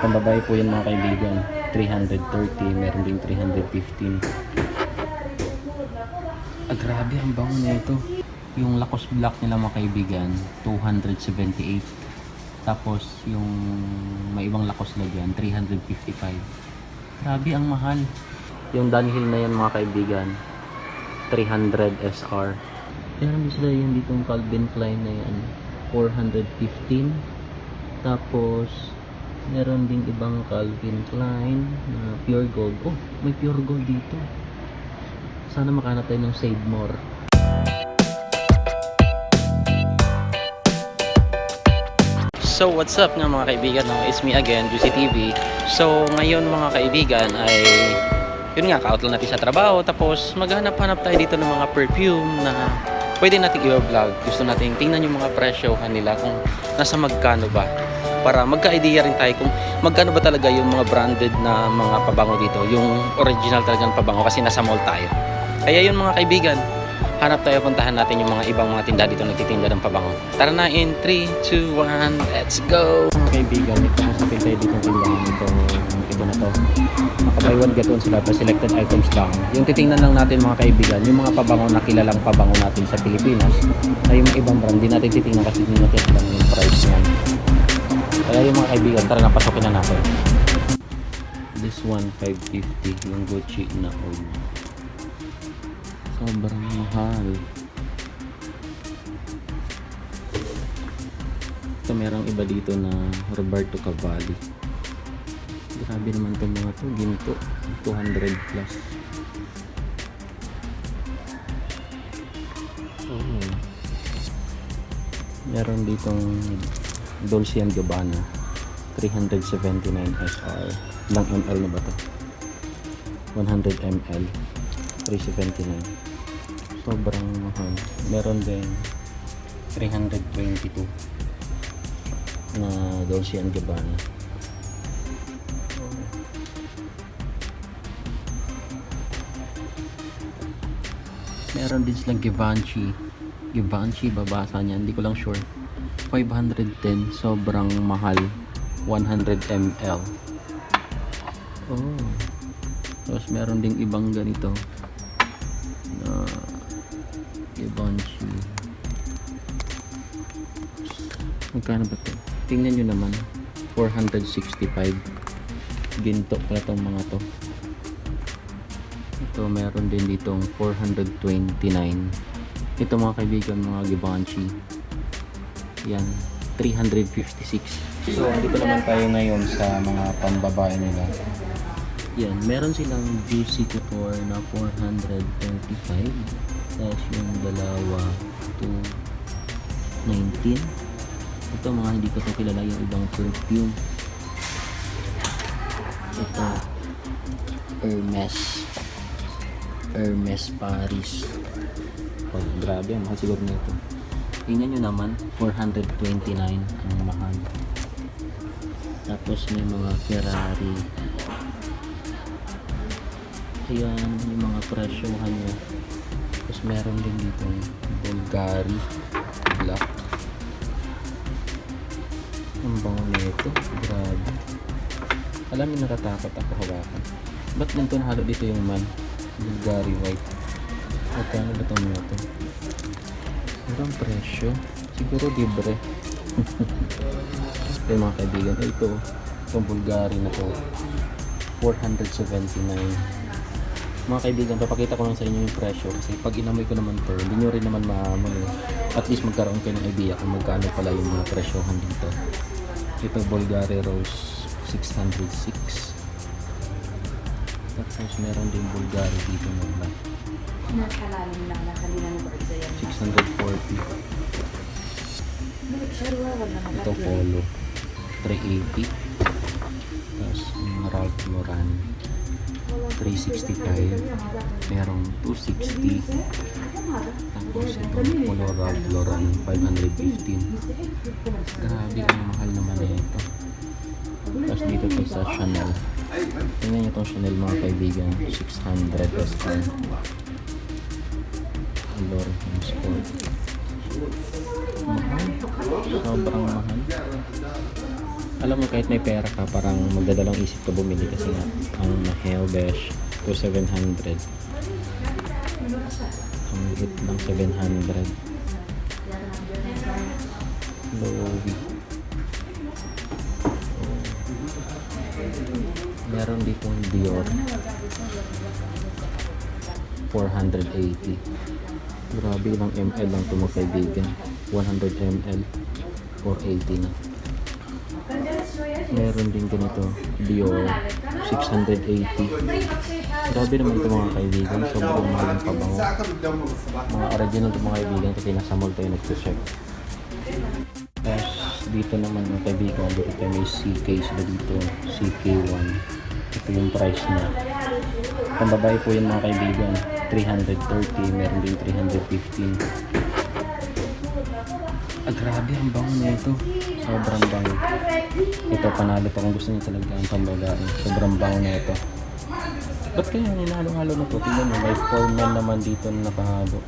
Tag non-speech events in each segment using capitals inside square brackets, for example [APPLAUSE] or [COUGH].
Pambabae po yan mga kaibigan. 330, meron ding 315. Ah, grabe ang bango nito. Yung Lacoste Black nila mga kaibigan, 278. Tapos yung may ibang Lacoste na dyan, 355. Grabe ang mahal. Yung Dunhill na yan mga kaibigan, 300 SR. Meron din sila yung ditong Calvin Klein na yan, 415. Tapos, meron ding ibang Calvin Klein na pure gold. Oh, may pure gold dito. Sana makahanap tayo ng Save More. So what's up nga mga kaibigan no? It's me again, Juicy TV So ngayon mga kaibigan ay Yun nga, ka-out lang natin sa trabaho Tapos maghanap-hanap tayo dito ng mga perfume na Pwede nating i-vlog Gusto nating tingnan yung mga presyo nila Kung nasa magkano ba Para magka-idea rin tayo kung magkano ba talaga yung mga branded na mga pabango dito Yung original talagang pabango kasi nasa mall tayo Kaya yun mga kaibigan hanap tayo, puntahan natin yung mga ibang mga tinda dito nagtitinda ng pabango. Tara na in 3, 2, 1, let's go! Mga kaibigan, ito masapin tayo dito ng tindahan ito, ito na to. Naka-buy one get one sila, pa selected items lang. Yung titingnan lang natin mga kaibigan, yung mga pabango na kilalang pabango natin sa Pilipinas, na yung ibang brand, di natin titingnan kasi hindi natin alam yung price niyan. Kaya yung mga kaibigan, tara na pasokin na natin. This one, 550, yung Gucci na old. Sobrang mahal. Ito merong iba dito na Roberto Cavalli. Grabe naman itong mga to. Ginto. 200 plus. Oh. Meron ditong Dolce and Gabbana. 379 SR. Ilang ml na ba to? 100 ml. 379 sobrang mahal meron din 322 na Dolce and Gabbana meron din silang Givenchy Givenchy babasa niya hindi ko lang sure 510 sobrang mahal 100 ml oh tapos meron ding ibang ganito na Givenchy. Magkano ba to? Tingnan nyo naman. 465. Ginto pala tong mga to. Ito meron din ditong 429. Ito mga kaibigan, mga Givenchy. Yan. 356. So, dito naman tayo ngayon sa mga pambabae nila. Yan, meron silang juicy couture na 425. Tapos yung dalawa, 219. Ito mga hindi ko to kilala yung ibang perfume. Ito, Hermes. Hermes Paris. Oh, grabe, ang mahal siguro nito. Tingnan nyo naman, 429 ang mahal. Tapos may mga Ferrari. Ayan, yung mga presyohan niya. Tapos meron din dito Bulgari Black. Ang bango nito. Grabe. Alam mo natatakot ako hawakan. Ba't ganito nahalo dito yung man? Bulgari White. Magkano ba itong mga to? Ang presyo. Siguro libre. [LAUGHS] Ito mga kaibigan. Eh, ito. Itong Bulgari na to. 479 mga kaibigan, papakita ko lang sa inyo yung presyo kasi pag inamoy ko naman to, hindi nyo rin naman maamoy. At least magkaroon kayo ng idea kung magkano pala yung mga presyohan dito. Ito Bulgari Rose 606. Tapos meron din Bulgari dito na black. Nakalalim lang na kanina ng barza yan. 640. Sure, wala na Ito Polo 380. Tapos yung Ralph Lauren 365. Merong 260. Tapos itong Polo Ralph Lauren 515. Grabe ang mahal naman na ito. Tapos dito to sa Chanel. Tingnan niyo itong Chanel mga kaibigan. 600 SR color ng sport. Mahal. Sobrang mahal. Alam mo kahit may pera ka, parang magdadalawang isip ka bumili kasi nga ang Helbesh to 700. Ang hit ng 700. Lowy. Meron ditong Dior. 480 grabe ilang ml lang ito magkaibigan. 100 ml 480 na. Meron din ganito Dior 680 grabe naman ito mga kaibigan. Sobrang mahal ang pabango. Mga original ito mga kaibigan kasi nasa mall tayo nagsusep tapos dito naman mga kaibigan dito kami CK sila dito? CK1 ito yung price niya. Pambabae po yung mga kaibigan. 330, meron din 315. Ah, grabe ang bango na ito. Sobrang bango. Ito, panalo pa kung gusto niyo talaga ang pambabae. Sobrang bango na ito. Ba't kaya ninalo-halo na to? Tingnan mo, may foreman naman dito na napahalo.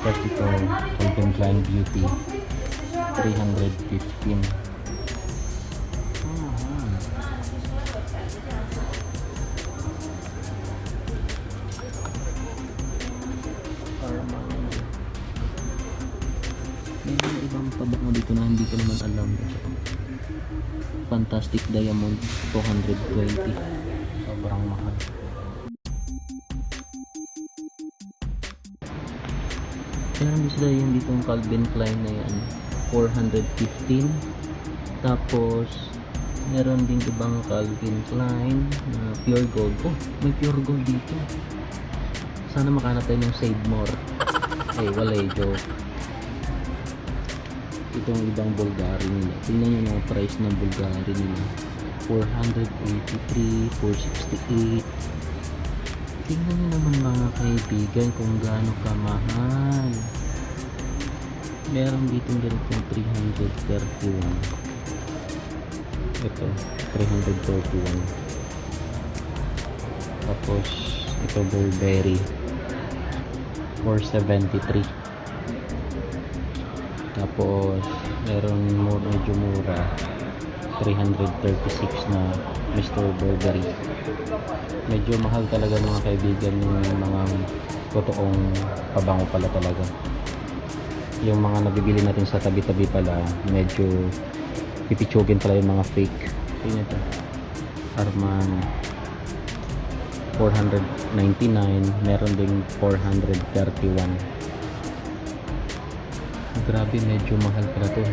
Practical Calvin Klein Beauty 315 hindi ko naman alam ito fantastic diamond 220 sobrang mahal. Meron din sila yung ditong Calvin Klein na yan 415 tapos meron din ibang Calvin Klein na pure gold. Oh may pure gold dito. Sana makanap tayo ng save more eh wala eh joke itong ibang Bulgari nila. Tingnan nyo mga price ng Bulgari nila. 483 468 tingnan nyo naman mga kaibigan kung gaano kamahal. Meron dito ganitong 331 ito 331 tapos ito Burberry. 473 tapos, meron more medyo mura. 336 na Mr. Burberry. Medyo mahal talaga mga kaibigan yung mga totoong pabango pala talaga. Yung mga nabibili natin sa tabi-tabi pala, medyo pipitsugin pala yung mga fake. Tingnan ito. Arman 499, meron ding 431 grabe medyo mahal pala to.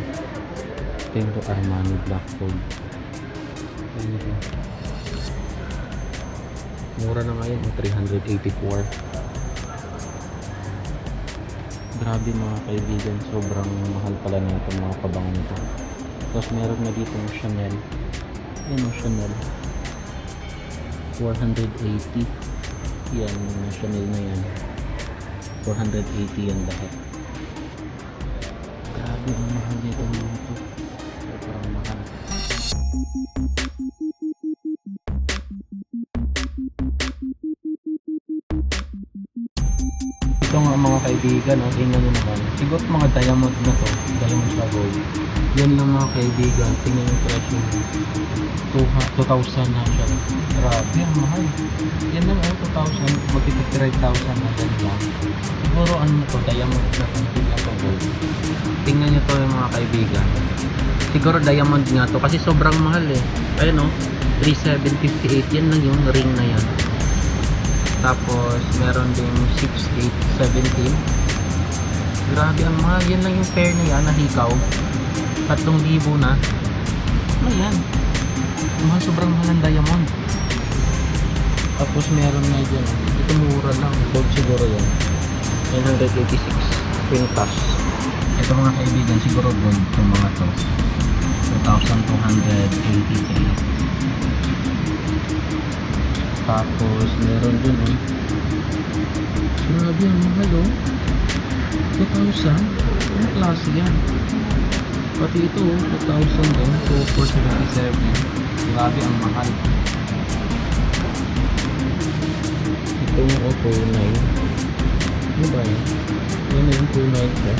Tendo Armani Black Gold mura na ngayon 384 grabe mga kaibigan sobrang mahal pala nito mga kabango nito tapos meron na dito yung Chanel. Yan yung oh, Chanel. 480 yan Chanel na yan. 480 yan lahat grabe ang mahal nito mga to. ito nga mga kaibigan, oh, tingnan nyo naman. Sigot mga diamond na to, diamond sa gold. Yan lang mga kaibigan, tingnan yung presyo. 2,000 na siya. Grabe, ang mahal. Yan lang, oh, 2,000, magkita 3,000 na yan lang. Diba? Siguro ano na to, diamond na to, tingnan to gold. Tingnan nyo to yung mga kaibigan. Siguro diamond nga to, kasi sobrang mahal eh. Ayun oh, 3,758, yan lang yung ring na yan. Tapos, meron ding 6'8", 17. Grabe ang mahal. Yan lang yung pair na yan, nahikaw. 3,000 na. Ano yan? Mahal, sobrang mahal diamond. Tapos, meron na dyan. Ito mura lang. Gold siguro yan. 986 quintas. Ito mga kaibigan, siguro gold yung mga to. 2,283. Tapos, meron dun, oh. Grabe, ang mahal, oh. 2,000. Ang klase yan. Pati ito, oh. 2,000 din. So, Grabe, ang mahal. Ito, oh, 2,9. Ano ba yun? Yan na yung 2,9 ko.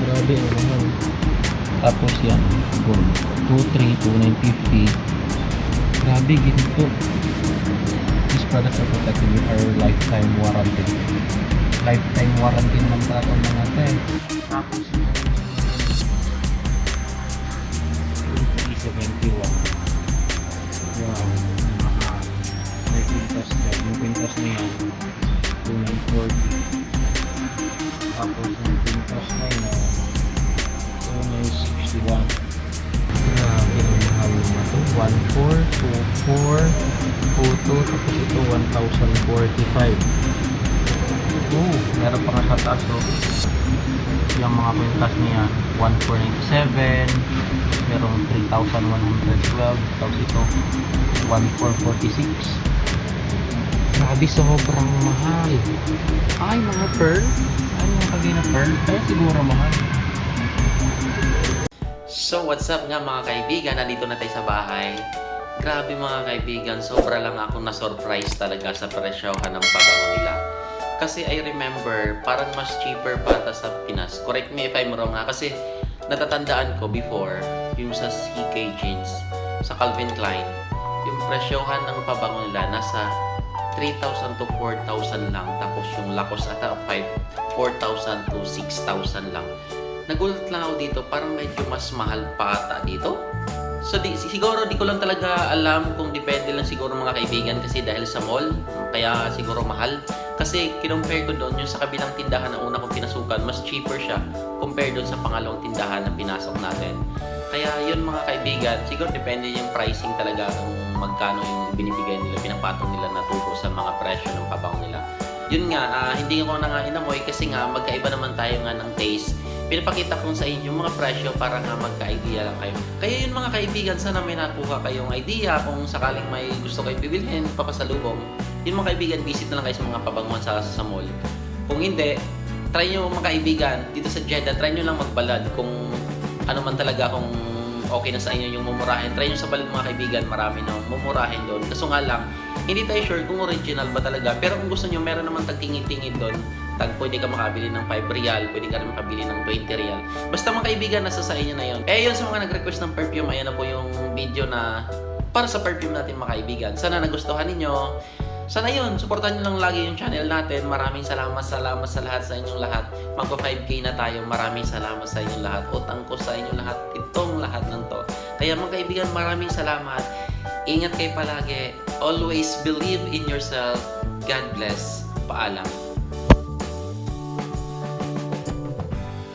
Grabe, ang mahal. Tapos yan, boom. 2,3, Grabe, ginto. Products are protected with our lifetime warranty. Lifetime warranty naman pa itong mga te. Tapos, E71. Wow, mahal. May pintas dyan. Yung pintas na yan, 2.940. Tapos yung pintas na yan, 2.961. Grabe, ang mahal na to. 1.4, 2.4, 2.2, tapos ito 1,045. Oh, meron pa nga sa taas oh. Yung mga kwintas niya, 1,497, merong 3,112, tapos ito, 1,446. Grabe, sobrang mahal. Ay, mga pearl. Ay, mga kagay na pearl. Kaya siguro mahal. So, what's up nga mga kaibigan? Nandito na tayo sa bahay. Grabe mga kaibigan, sobra lang ako na-surprise talaga sa presyohan ng pabango nila. Kasi I remember, parang mas cheaper pa ata sa Pinas. Correct me if I'm wrong ha, kasi natatandaan ko before, yung sa CK Jeans, sa Calvin Klein, yung presyohan ng pabango nila nasa 3,000 to 4,000 lang. Tapos yung Lacoste ata 5, 4,000 to 6,000 lang. Nagulat lang ako dito, parang medyo mas mahal pa ata dito. So di, siguro di ko lang talaga alam kung depende lang siguro mga kaibigan kasi dahil sa mall, kaya siguro mahal. Kasi kinumpare ko doon yung sa kabilang tindahan na una kong pinasukan, mas cheaper siya compared doon sa pangalawang tindahan na pinasok natin. Kaya yun mga kaibigan, siguro depende yung pricing talaga kung magkano yung binibigay nila, pinapatong nila na tubo sa mga presyo ng pabango nila. Yun nga, ah, hindi ko na nga inamoy kasi nga magkaiba naman tayo nga ng taste. Pinapakita ko sa inyo mga presyo para nga magka-idea lang kayo. Kaya yun mga kaibigan, sana may nakuha kayong idea kung sakaling may gusto kayong bibilhin, papasalubong. Yun mga kaibigan, visit na lang kayo sa mga pabanguan sa, sa mall. Kung hindi, try nyo mga kaibigan, dito sa Jeddah, try nyo lang magbalad kung ano man talaga kung okay na sa inyo yung mumurahin. Try nyo sa balad mga kaibigan, marami na mumurahin doon. Kaso nga lang, hindi tayo sure kung original ba talaga. Pero kung gusto nyo, meron naman tagtingin-tingin doon. Tag, pwede ka makabili ng 5 real, pwede ka rin makabili ng 20 real. Basta mga kaibigan, nasa sa inyo na yun. Eh, yun sa mga nag-request ng perfume, ayan na po yung video na para sa perfume natin mga kaibigan. Sana nagustuhan ninyo. Sana yun, supportan nyo lang lagi yung channel natin. Maraming salamat, salamat sa lahat sa inyong lahat. Magpa 5k na tayo. Maraming salamat sa inyong lahat. Utang ko sa inyong lahat. Itong lahat ng to. Kaya mga kaibigan, maraming salamat. Ingat kayo palagi. Always believe in yourself. God bless. Paalam.